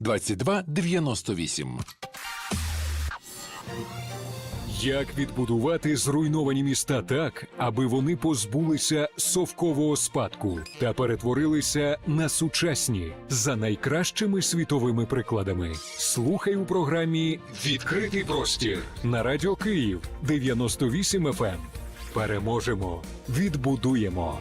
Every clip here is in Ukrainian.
22 98. Як відбудувати зруйновані міста так, аби вони позбулися совкового спадку та перетворилися на сучасні за найкращими світовими прикладами? Слухай у програмі Відкритий простір на радіо Київ 98 FM. ем. Переможемо, відбудуємо.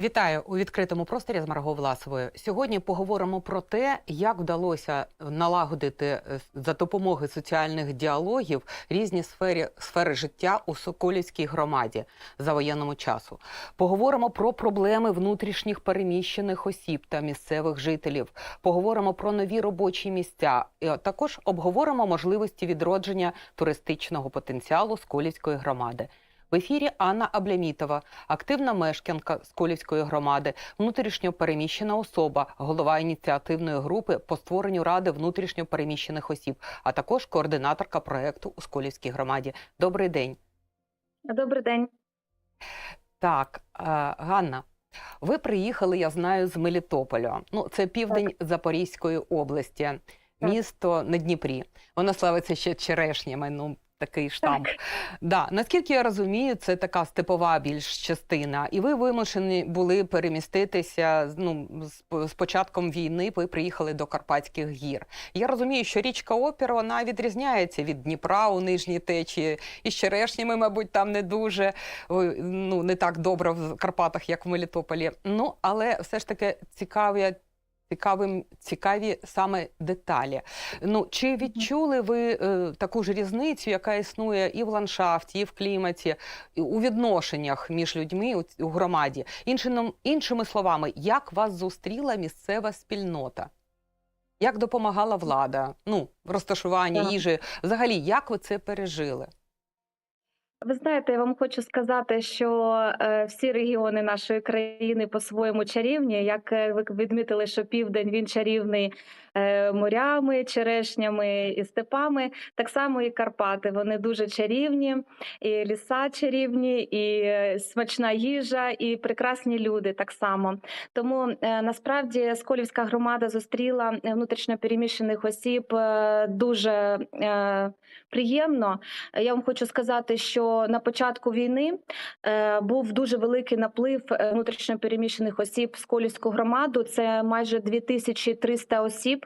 Вітаю у відкритому просторі з Марго Власовою. Сьогодні поговоримо про те, як вдалося налагодити е, за допомогою соціальних діалогів різні сфери, сфери життя у Соколівській громаді за воєнному часу. Поговоримо про проблеми внутрішніх переміщених осіб та місцевих жителів. Поговоримо про нові робочі місця. І також обговоримо можливості відродження туристичного потенціалу Сколівської громади. В ефірі Анна Аблямітова, активна мешканка Сколівської громади, внутрішньо переміщена особа, голова ініціативної групи по створенню ради внутрішньо переміщених осіб, а також координаторка проекту у Сколівській громаді. Добрий день. Добрий день. Так, е, Ганна, ви приїхали, я знаю, з Мелітополя. Ну, це південь Запорізької області, місто на Дніпрі. Воно славиться ще черешнями. Ну, такий штамп. Да. Наскільки я розумію, це така степова більш частина, і ви вимушені були переміститися ну, з, з початком війни. Ви приїхали до Карпатських гір. Я розумію, що річка Опір вона відрізняється від Дніпра у нижній течії, і з черешнями, мабуть, там не дуже ну не так добре в Карпатах, як в Мелітополі. Ну але все ж таки цікаві цікавим, цікаві саме деталі. Ну чи відчули ви е, таку ж різницю, яка існує і в ландшафті, і в кліматі, і у відношеннях між людьми у, у громаді? Іншими, іншими словами, як вас зустріла місцева спільнота? Як допомагала влада? Ну, в розташуванні Так. їжі? Взагалі, як ви це пережили? Ви знаєте, я вам хочу сказати, що е, всі регіони нашої країни по-своєму чарівні. Як е, ви відмітили, що південь він чарівний морями, черешнями і степами. Так само і Карпати. Вони дуже чарівні, і ліса чарівні, і е, смачна їжа, і прекрасні люди так само. Тому е, насправді Сколівська громада зустріла е, внутрішньо переміщених осіб е, дуже е, приємно. Я вам хочу сказати, що на початку війни е, був дуже великий наплив е, внутрішньо переміщених осіб в Сколівську громаду. Це майже 2300 осіб,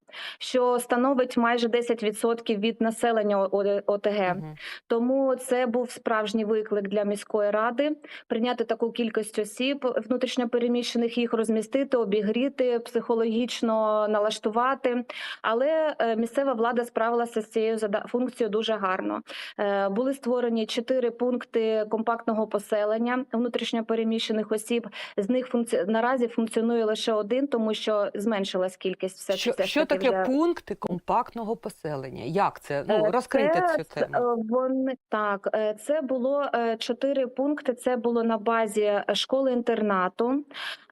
що становить майже 10% від населення ОТГ. Мгм. Тому це був справжній виклик для міської ради прийняти таку кількість осіб внутрішньо переміщених, їх розмістити, обігріти, психологічно налаштувати. Але е, місцева влада справилася з цією функцією дуже гарно. Е, Були створені чотири пункти компактного поселення внутрішньо переміщених осіб. З них функці... наразі функціонує лише один, тому що зменшилась кількість. Все Що, що таки таке для... пункти компактного поселення? Як це? Ну, розкрити це, цю тему. е, Вони так, е, це було е, чотири пункти. Це було на базі школи інтернату.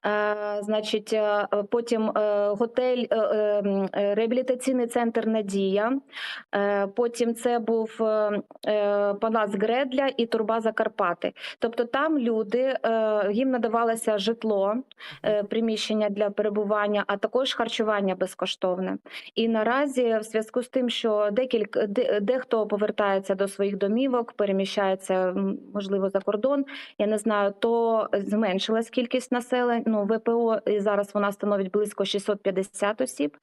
Е, Значить, е, потім е, готель, реабілітаційний центр Надія. Потім це був палац Гредля і Турбаза Карпати. Тобто там люди їм надавалося житло, приміщення для перебування, а також харчування безкоштовне. І наразі, в зв'язку з тим, що декілька дехто повертається до своїх домівок, переміщається можливо за кордон. Я не знаю, то зменшилась кількість населення. Ну ВПО і зараз вона становить близько 650 осіб.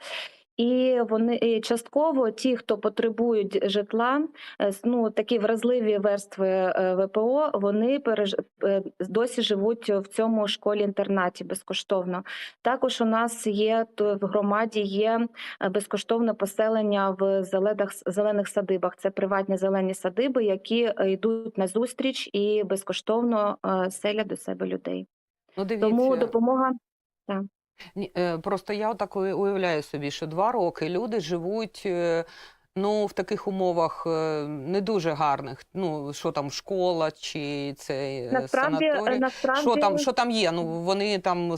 І вони частково ті, хто потребують житла, е, ну такі вразливі верстви е, ВПО, вони переж... е, досі живуть в цьому школі-інтернаті безкоштовно. Також у нас є в громаді є безкоштовне поселення в зелених зелених садибах. Це приватні зелені садиби, які йдуть на зустріч і безкоштовно селять до себе людей. Ну, дивіться. Тому допомога Ні, е, Просто я так уявляю собі, що два роки люди живуть е, ну, в таких умовах е, не дуже гарних. Ну, що там, школа чи це насправді санаторій. насправді Що там, що там є? Ну, вони там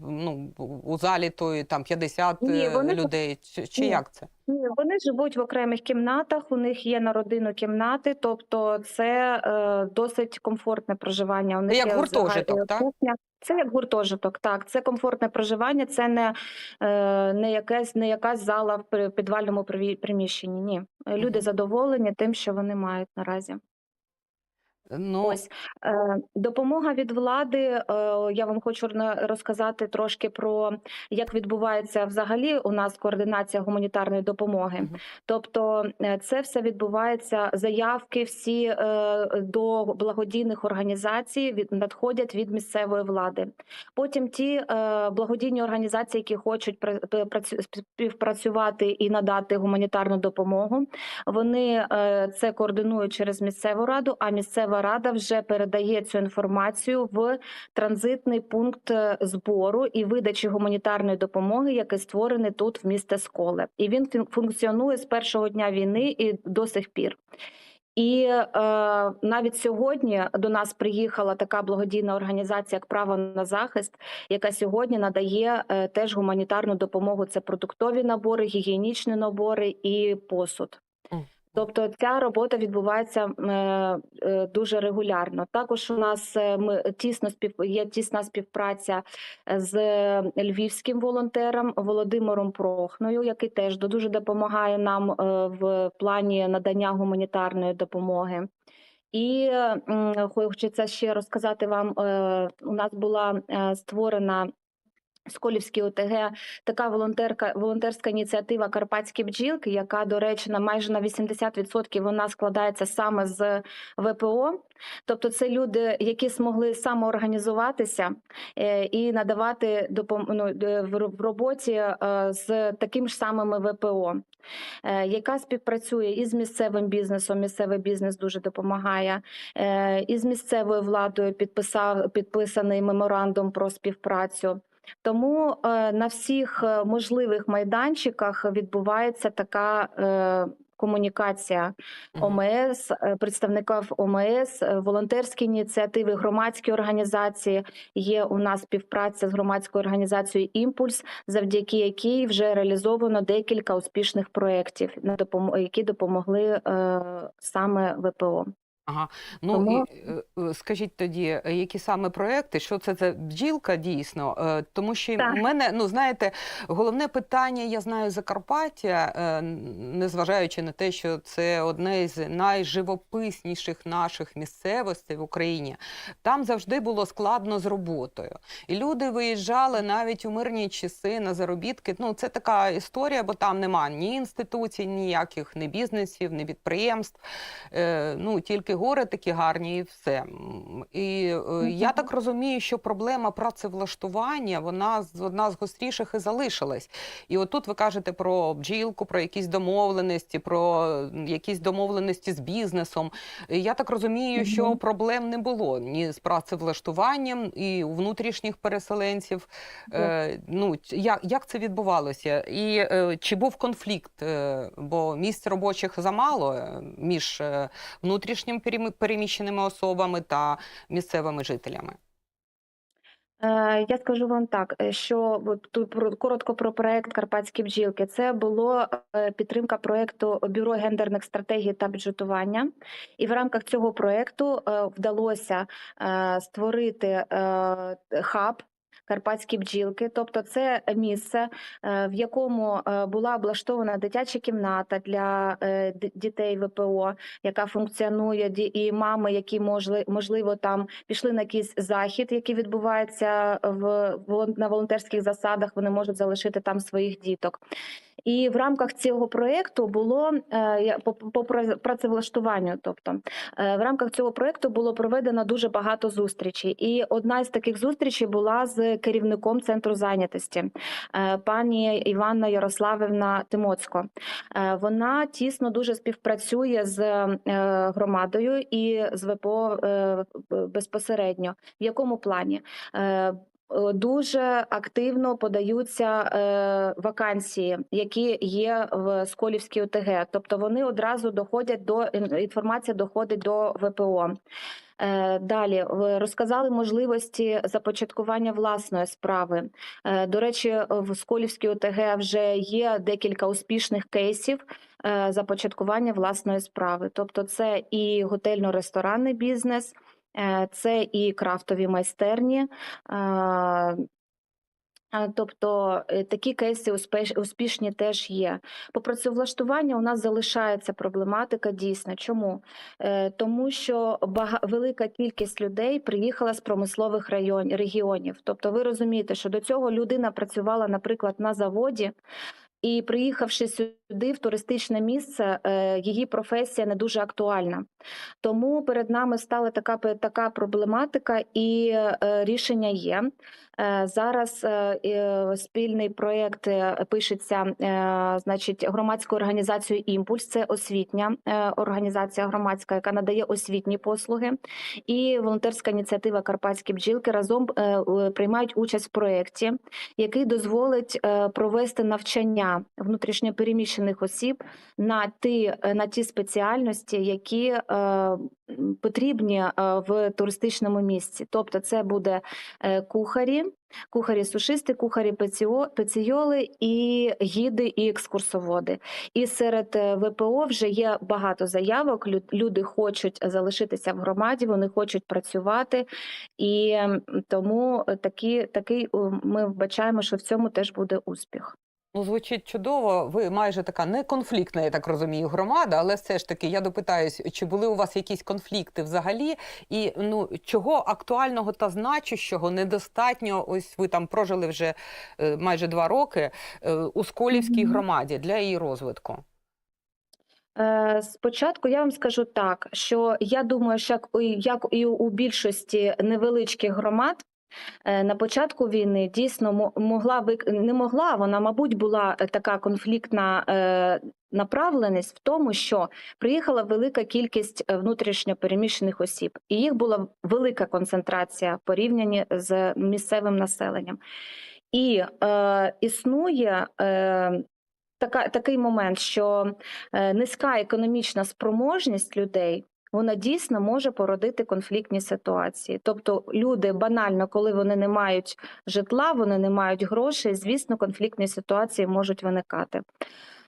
ну, у залі то там 50 Ні, вони- людей. Чи, чи Ні. як це? Ні, вони живуть в окремих кімнатах. У них є на родину кімнати, тобто це е, досить комфортне проживання. У них Як є гуртожиток, так? кухня. Це як гуртожиток, так. Це комфортне проживання, це не, е, не, якесь не якась зала в підвальному приміщенні. Ні. Люди задоволені тим, що вони мають наразі. Ну, Ось е, допомога від влади. Е, я вам хочу розказати трошки про як відбувається взагалі у нас координація гуманітарної допомоги. Мгм. Тобто, е, це все відбувається. Заявки всі до благодійних організацій від надходять від місцевої влади. Потім ті благодійні організації, які хочуть пра- пра- працю- співпрацювати і надати гуманітарну допомогу, вони це координують через місцеву раду. А місцева рада вже передає цю інформацію в транзитний пункт е, збору і видачі гуманітарної допомоги, який створений тут в місті Сколе. І він функціонує з першого дня війни і до сих пір. І е, навіть сьогодні до нас приїхала така благодійна організація, як право на захист, яка сьогодні надає е, теж гуманітарну допомогу. Це продуктові набори, гігієнічні набори і посуд. Тобто ця робота відбувається е, е, дуже регулярно. Також у нас е, ми тісно спів є тісна співпраця з львівським волонтером Володимиром Прохною, який теж дуже допомагає нам в плані надання гуманітарної допомоги. І хочеться ще розказати вам: у нас була створена. Сколівській ОТГ така волонтерка, волонтерська ініціатива Карпатські бджілки, яка, до речі, на майже на 80% вона складається саме з ВПО. Тобто, це люди, які змогли самоорганізуватися е, і надавати допом... ну, в роботі е, з таким ж самими ВПО, е, яка співпрацює із місцевим бізнесом. Місцевий бізнес дуже допомагає. Із місцевою владою підписав підписаний меморандум про співпрацю. Тому е, на всіх е, можливих майданчиках відбувається така е, комунікація ОМС, представників ОМС, волонтерські ініціативи, громадські організації. Є у нас співпраця з громадською організацією Імпульс, завдяки якій вже реалізовано декілька успішних проєктів, які допомогли саме ВПО. Ага. Ну Тому- і е, е, скажіть тоді, які саме проекти, що це за бджілка дійсно? Е, Тому що Так. у мене, ну знаєте, головне питання, я знаю Закарпаття, незважаючи на те, що це одне з найживописніших наших місцевостей в Україні, там завжди було складно з роботою. І люди виїжджали навіть у мирні часи на заробітки. Ну, це така історія, бо там нема ні інституцій, ніяких, ні бізнесів, ні підприємств. Ну, тільки гори такі гарні і все. І е, я так розумію, що проблема працевлаштування, вона одна з гостріших і залишилась. І отут ви кажете про бджілку, про якісь домовленості, про якісь домовленості з бізнесом. Я так розумію, що проблем не було ні з працевлаштуванням, і у внутрішніх переселенців. Е, ну, як, як це відбувалося? І е, чи був конфлікт? Е, бо місць робочих замало е, між е, внутрішнім переміщеними особами та місцевими жителями. Е, Я скажу вам так, е, що тут коротко про проект Карпатські бджілки. Це було е, підтримка проекту Бюро гендерних стратегій та бюджетування. І в рамках цього проекту вдалося створити хаб. Карпатські бджілки, тобто це місце, е, в якому е, була облаштована дитяча кімната для е, дітей ВПО, яка функціонує, і мами, які можли, можливо там пішли на якийсь захід, який відбувається в на волонтерських засадах. Вони можуть залишити там своїх діток. І в рамках цього проекту було е, по, по пра- працевлаштуванню. Тобто е, в рамках цього проекту було проведено дуже багато зустрічей. І одна з таких зустрічей була з керівником центру зайнятості, е, пані Іванна Ярославівна Тимоцько. Вона тісно дуже співпрацює з громадою і з ВПО безпосередньо. В якому плані? Е, Дуже активно подаються е, вакансії, які є в Сколівській ОТГ. Тобто вони одразу доходять до інформація доходить до ВПО. Е, Далі розказали можливості започаткування власної справи. До речі, в Сколівській ОТГ вже є декілька успішних кейсів започаткування власної справи. Тобто, це і готельно-ресторанний бізнес, Це і крафтові майстерні. е, Тобто е, такі кейси успішні теж є. По працевлаштуванню у нас залишається проблематика дійсно. Чому? Е, Тому що велика кількість людей приїхала з промислових регіонів. Тобто ви розумієте, що до цього людина працювала, наприклад, на заводі, і приїхавши сюди в туристичне місце, е, її професія не дуже актуальна. Тому перед нами стала така, така проблематика, і е, рішення є. Е, Зараз спільний проєкт пишеться, значить, громадською організацією Імпульс. Це освітня організація громадська, яка надає освітні послуги, і волонтерська ініціатива Карпатські бджілки разом приймають участь в проєкті, який дозволить провести навчання внутрішньопереміщених осіб на ті, е, на ті спеціальності, які е, потрібні е, в туристичному місці. Тобто, це буде е, кухарі, кухарі пеціо- пеційоли і гіди і екскурсоводи. І серед ВПО вже є багато заявок. Люди хочуть залишитися в громаді, вони хочуть працювати, і тому такі, такий ми вбачаємо, що в цьому теж буде успіх. Ну, звучить чудово. Ви майже така неконфліктна, я так розумію, громада, але все ж таки я допитаюсь, чи були у вас якісь конфлікти взагалі, і ну чого актуального та значущого недостатньо? Ось ви там прожили вже е, майже два роки е, у Сколівській громаді для її розвитку. Е, Спочатку я вам скажу так, що я думаю, що як і у більшості невеличких громад. Е, На початку війни дійсно могла не могла, вона, мабуть, була е, така конфліктна е, направленість в тому, що приїхала велика кількість е, внутрішньо переміщених осіб, і їх була велика концентрація в порівнянні з місцевим населенням. І е, існує е, така, такий момент, що низька економічна спроможність людей. Вона дійсно може породити конфліктні ситуації. Тобто люди банально, коли вони не мають житла, вони не мають грошей, звісно, конфліктні ситуації можуть виникати.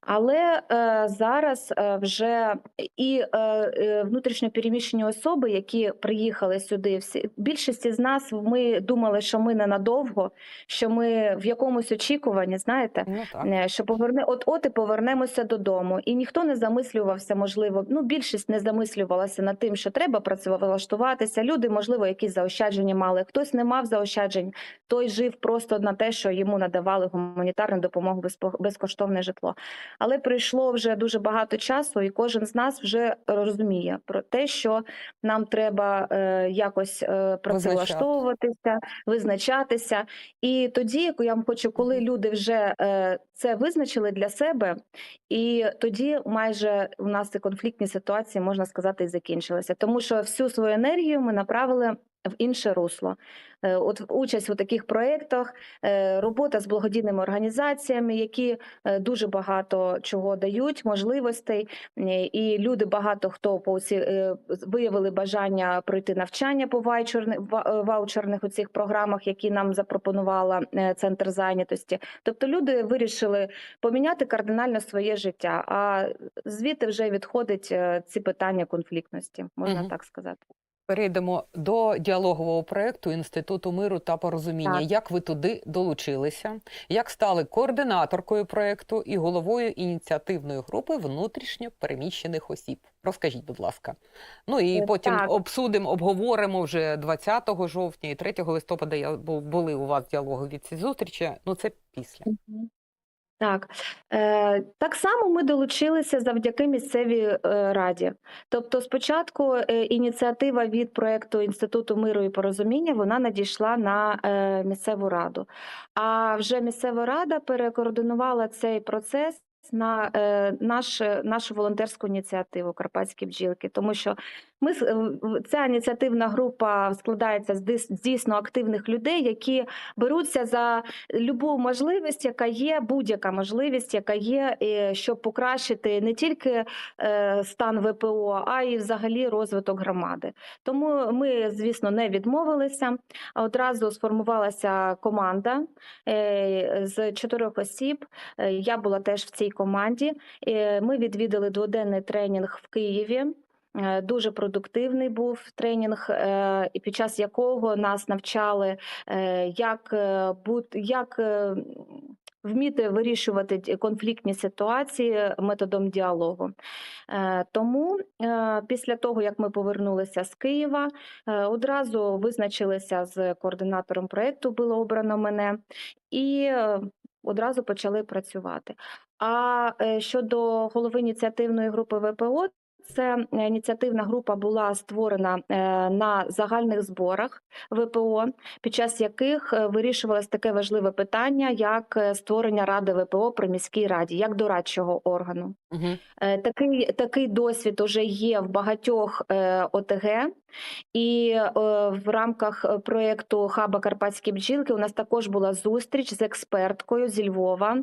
Але е, зараз е, вже і е, внутрішньо переміщені особи, які приїхали сюди, всі більшість з нас ми думали, що ми ненадовго, що ми в якомусь очікуванні, знаєте, Ну. Що поверне от от і повернемося додому. І ніхто не замислювався, можливо, ну більшість не замислювалася над тим, що треба працевлаштуватися. Люди, можливо, якісь заощадження мали. Хтось не мав заощаджень, той жив просто на те, що йому надавали гуманітарну допомогу безкоштовне житло. Але прийшло вже дуже багато часу, і кожен з нас вже розуміє про те, що нам треба е, якось е, працевлаштовуватися, визначатися. І тоді, я вам хочу, коли люди вже е, це визначили для себе, і тоді майже у нас і конфліктні ситуації можна сказати і закінчилися, тому що всю свою енергію ми направили в інше русло. Е, От участь у таких проєктах, е, робота з благодійними організаціями, які е, дуже багато чого дають, можливостей, і люди багато хто по е, виявили бажання пройти навчання по вайчерни- е, ваучерних у цих програмах, які нам запропонувала центр зайнятості. Тобто люди вирішили поміняти кардинально своє життя. А звідти вже відходить ці питання конфліктності, можна Мгм. так сказати. Перейдемо до діалогового проєкту Інституту миру та порозуміння. Так. Як ви туди долучилися? Як стали координаторкою проєкту і головою ініціативної групи внутрішньо переміщених осіб? Розкажіть, будь ласка. Ну і Е, потім так. обсудимо, обговоримо вже 20 жовтня і 3 листопада. Я бу- були у вас діалогові ці зустрічі. Ну це після. Мгм. Так, е, так само ми долучилися завдяки місцевій е, раді. Тобто, спочатку е, ініціатива від проекту Інституту миру і порозуміння вона надійшла на е, місцеву раду. А вже місцева рада перекоординувала цей процес на наш, нашу волонтерську ініціативу Карпатські бджілки, тому що ми с- ця ініціативна група складається з дійсно активних людей, які беруться за любу можливість, яка є, будь-яка можливість, яка є, е, щоб покращити не тільки е, стан ВПО, а й взагалі розвиток громади. Тому ми, звісно, не відмовилися. Одразу сформувалася команда е, з чотирьох осіб. Е, Я була теж в цій команді. Е, Ми відвідали дводенний тренінг в Києві. Е, Дуже продуктивний був тренінг, е, під час якого нас навчали, е, як бути, як вміти вирішувати конфліктні ситуації методом діалогу. Тому після того, як ми повернулися з Києва, одразу визначилися з координатором проєкту, було обрано мене, і одразу почали працювати. А щодо голови ініціативної групи ВПО, це е, ініціативна група була створена е, на загальних зборах ВПО, під час яких е, вирішувалось таке важливе питання, як створення ради ВПО при міській раді, як дорадчого органу. Угу. Такий, такий досвід уже є в багатьох ОТГ, і в рамках проєкту Хаба Карпатські бджілки у нас також була зустріч з експерткою зі Львова.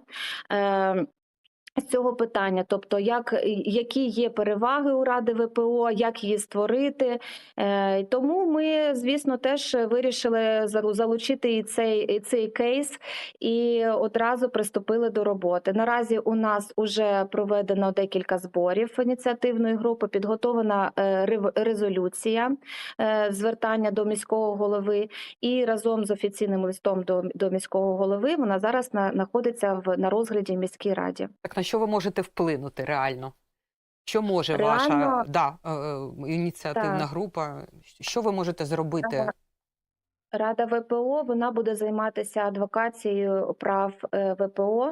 З цього питання, тобто, як, які є переваги у Ради ВПО, як її створити. Е, тому ми, звісно, теж вирішили залучити і цей, і цей кейс і одразу приступили до роботи. Наразі у нас вже проведено декілька зборів ініціативної групи, підготовлена е, резолюція е, звертання до міського голови, і разом з офіційним листом до, до міського голови вона зараз на, знаходиться в на розгляді в міській раді. Так на що ви можете вплинути реально? Що може Реально? ваша да, е, е, ініціативна Так. група? Що ви можете зробити? Рада ВПО вона буде займатися адвокацією прав е, ВПО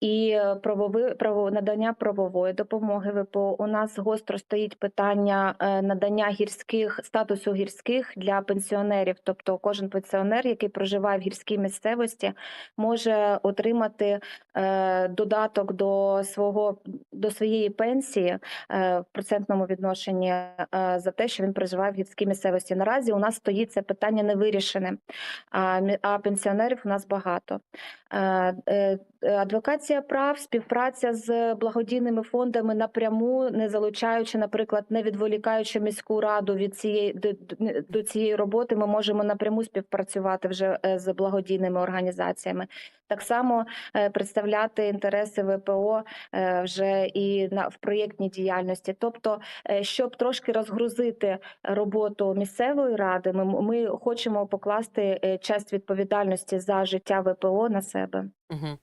і правови, право, надання правової допомоги ВПО. У нас гостро стоїть питання е, надання гірських статусу гірських для пенсіонерів. Тобто, кожен пенсіонер, який проживає в гірській місцевості, може отримати е, додаток до свого до своєї пенсії в процентному відношенні за те, що він проживає в гірській місцевості. Наразі у нас стоїть це питання не вирішене, а, а пенсіонерів у нас багато. Е, е, Адвокація прав, співпраця з благодійними фондами напряму, не залучаючи, наприклад, не відволікаючи міську раду від цієї до, цієї роботи, ми можемо напряму співпрацювати вже е, з благодійними організаціями. Так само представляти інтереси ВПО вже і на в проєктній діяльності. Тобто, щоб трошки розгрузити роботу місцевої ради, ми, ми хочемо покласти честь відповідальності за життя ВПО на себе. Угу.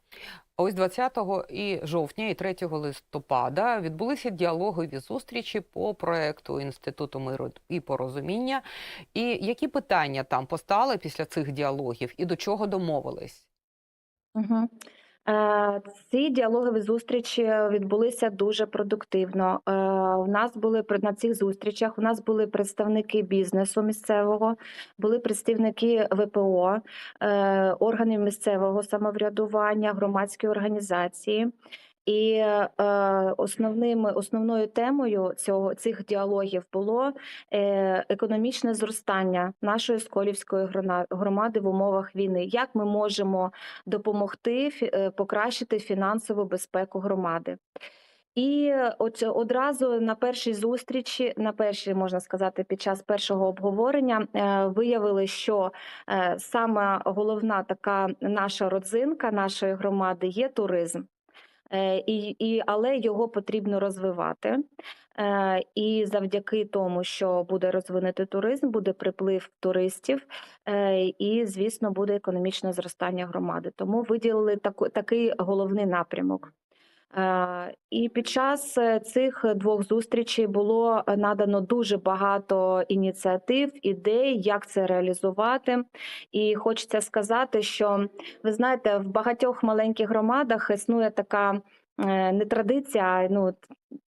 Ось 20 і жовтня і 3 листопада відбулися діалогові зустрічі по проекту Інституту миру і порозуміння. І які питання там постали після цих діалогів і до чого домовились? Угу. Е, Ці діалогові зустрічі відбулися дуже продуктивно. Е, У нас були на цих зустрічах. У нас були представники бізнесу місцевого, були представники ВПО, е, органів місцевого самоврядування, громадські організації. І е, основним, основною темою цього цих діалогів було е, економічне зростання нашої сколівської громади в умовах війни. Як ми можемо допомогти е, покращити фінансову безпеку громади? І от одразу на першій зустрічі, на першій можна сказати, під час першого обговорення е, виявили, що е, саме головна така наша родзинка нашої громади є туризм. Е, І, і, але його потрібно розвивати. Е, І завдяки тому, що буде розвинути туризм, буде приплив туристів, е, і, звісно, буде економічне зростання громади. Тому виділили таку, такий головний напрямок. Е, І під час е, цих двох зустрічей було е, надано дуже багато ініціатив, ідей, як це реалізувати. І хочеться сказати, що ви знаєте, в багатьох маленьких громадах існує така е, не традиція, а, ну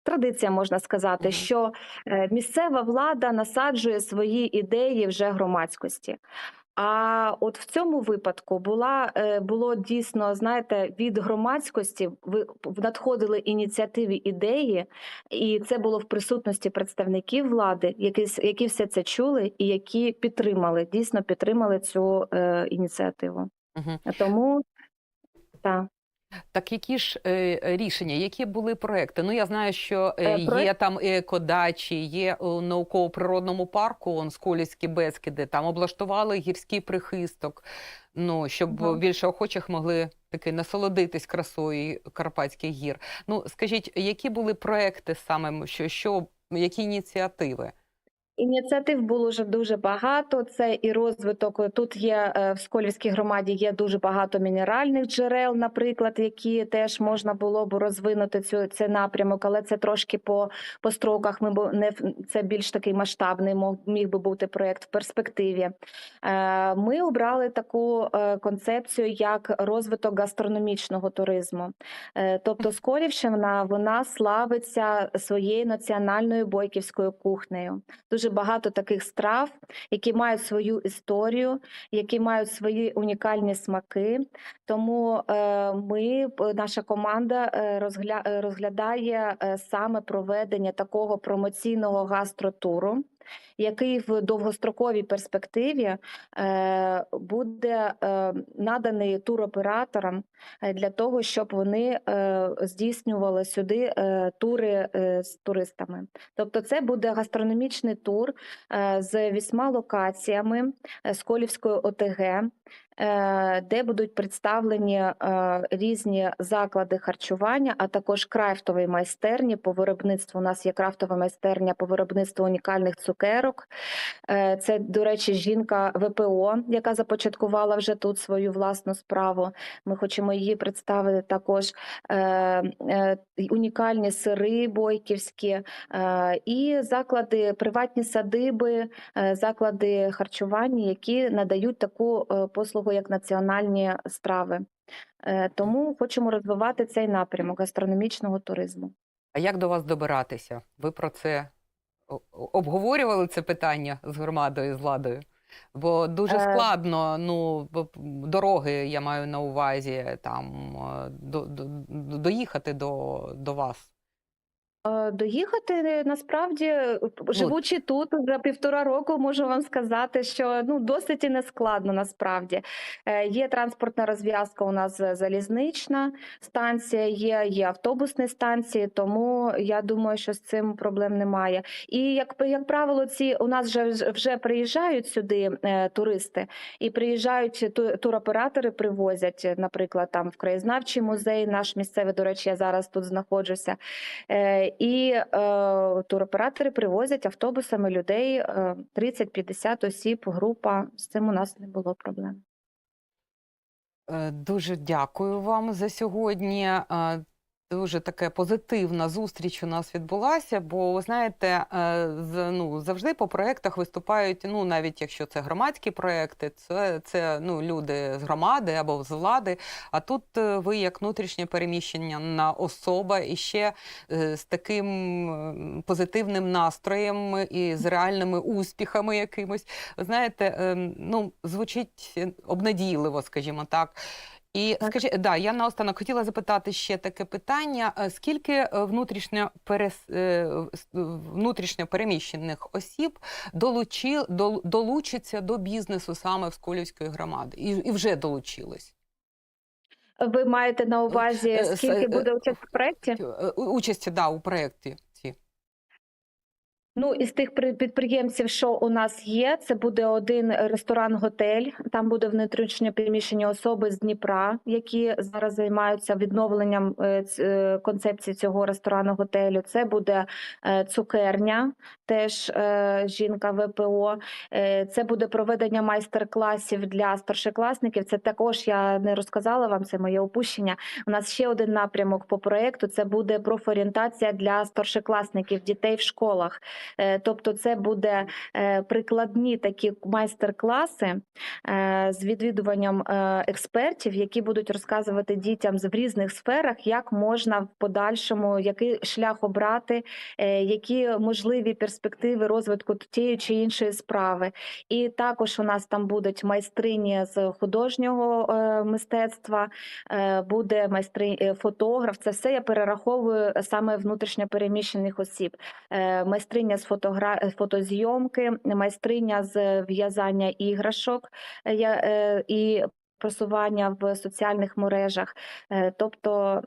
традиція можна сказати, що е, місцева влада насаджує свої ідеї вже громадськості. А от в цьому випадку була е, було дійсно, знаєте, від громадськості надходили ініціативи ідеї, і це було в присутності представників влади, які які все це чули і які підтримали, дійсно підтримали цю е, ініціативу. Угу. Тому так. Так які ж е, рішення, які були проекти? Ну я знаю, що е, Е, є проект- там екодачі, є у науково-природному парку он, Сколівські Бескиди, там облаштували гірський прихисток. Ну щоб Мгм. більше охочих могли таки насолодитись красою Карпатських гір. Ну скажіть, які були проекти саме, що, що які ініціативи? Ініціатив було вже дуже багато. Це і розвиток. Тут є е, в Сколівській громаді є дуже багато мінеральних джерел, наприклад, які теж можна було б розвинути цю цей напрямок, але це трошки по, по строках. Ми бо не це більш такий масштабний міг би бути проєкт в перспективі. Е, Ми обрали таку е, концепцію як розвиток гастрономічного туризму. Е, Тобто Сколівщина вона славиться своєю національною бойківською кухнею дуже багато таких страв, які мають свою історію, які мають свої унікальні смаки. Тому е, ми, наша команда е, розгля, е, розглядає е, саме проведення такого промоційного гастротуру. Який в довгостроковій перспективі е, буде е, наданий туроператорам е, для того, щоб вони здійснювали сюди тури з туристами. Тобто, це буде гастрономічний тур з вісьма локаціями з Колівської ОТГ, де будуть представлені е, різні заклади харчування, а також крафтові майстерні по виробництву. У нас є крафтова майстерня по виробництву унікальних цукерок. Е, Це, до речі, жінка ВПО, яка започаткувала вже тут свою власну справу. Ми хочемо її представити також е, е, унікальні сири бойківські е, і заклади, приватні садиби, е, заклади харчування, які надають таку е, послугу, як національні страви. Е, Тому хочемо розвивати цей напрямок гастрономічного туризму. А як до вас добиратися? Ви про це обговорювали це питання з громадою, з владою? Бо дуже Е. складно, ну, дороги, я маю на увазі, там, е, до, до- доїхати до, до вас. Е, Доїхати е, насправді, е, живучи тут вже півтора року, можу вам сказати, що ну досить і не складно насправді. Е, Є транспортна розв'язка. У нас залізнична станція, є, є автобусні станції, тому я думаю, що з цим проблем немає. І як як правило, ці у нас вже вже приїжджають сюди е, туристи, і приїжджають ту- туроператори, привозять, наприклад, там в краєзнавчий музей, наш місцевий, до речі, я зараз тут знаходжуся. Е, І е, туроператори привозять автобусами людей е, 30-50 осіб, група. З цим у нас не було проблем. Е, Дуже дякую вам за сьогодні. Дуже така позитивна зустріч у нас відбулася, бо ви знаєте, е, з- ну, завжди по проєктах виступають, ну навіть якщо це громадські проєкти, це, це ну, люди з громади або з влади. А тут е, ви як внутрішнє переміщення на особа і ще е, з таким позитивним настроєм і з реальними успіхами якимось. Ви знаєте, ем, ну звучить обнадійливо, скажімо так. І Так. скажіть, да, я наостанок хотіла запитати ще таке питання: Е, скільки е, внутрішньо перес е, внутрішньо переміщених осіб долучи, дол- долучиться до бізнесу саме в Сколівської громади, і, і вже долучилось? Ви маєте на увазі, скільки буде участь в проєкті? Участі да, у проєкті. Ну, із тих при- підприємців, що у нас є, це буде один ресторан-готель. Там буде внутрішньо переміщені особи з Дніпра, які зараз займаються відновленням е, е, концепції цього ресторану-готелю. Це буде е, цукерня, теж жінка ВПО. Це буде проведення майстер-класів для старшокласників. Це також я не розказала вам, це моє опущення. У нас ще один напрямок по проекту. Це буде профорієнтація для старшокласників, дітей в школах. Е, Тобто, це буде е, прикладні такі майстер-класи е, з відвідуванням експертів, які будуть розказувати дітям в різних сферах, як можна в подальшому, який шлях обрати, які можливі перспективи розвитку тієї чи іншої справи. І також у нас там будуть майстрині з художнього мистецтва, буде майстри фотограф. Це все я перераховую саме внутрішньо переміщених осіб. Майстриня з фотогра... фотозйомки, майстриня з в'язання іграшок е, е, і просування в соціальних мережах. Е, Тобто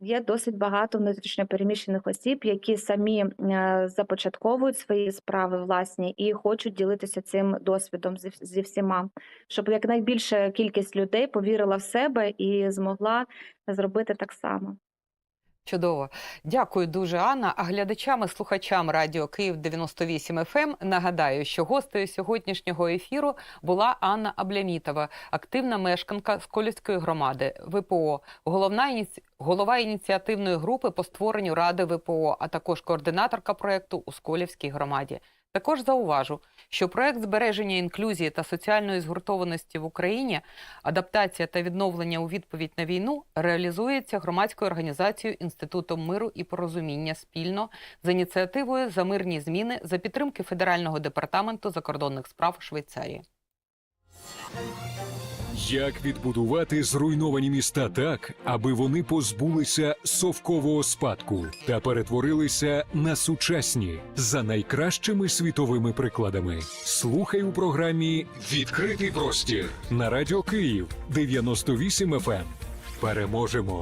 є досить багато внутрішньопереміщених осіб, які самі е, започатковують свої справи власні і хочуть ділитися цим досвідом зі всіма, щоб якнайбільша кількість людей повірила в себе і змогла зробити так само. Чудово. Дякую дуже, Анна. А глядачам і слухачам радіо Київ 98 FM ем нагадаю, що гостею сьогоднішнього ефіру була Анна Аблямітова, активна мешканка Сколівської громади ВПО, головна голова ініціативної групи по створенню ради ВПО, а також координаторка проекту у Сколівській громаді. Також зауважу, що проект збереження інклюзії та соціальної згуртованості в Україні, адаптація та відновлення у відповідь на війну реалізується громадською організацією Інститутом миру і порозуміння спільно з ініціативою за мирні зміни за підтримки Федерального департаменту закордонних справ Швейцарії. Як відбудувати зруйновані міста так, аби вони позбулися совкового спадку та перетворилися на сучасні за найкращими світовими прикладами? Слухай у програмі Відкритий простір на радіо Київ 98 FM. Переможемо!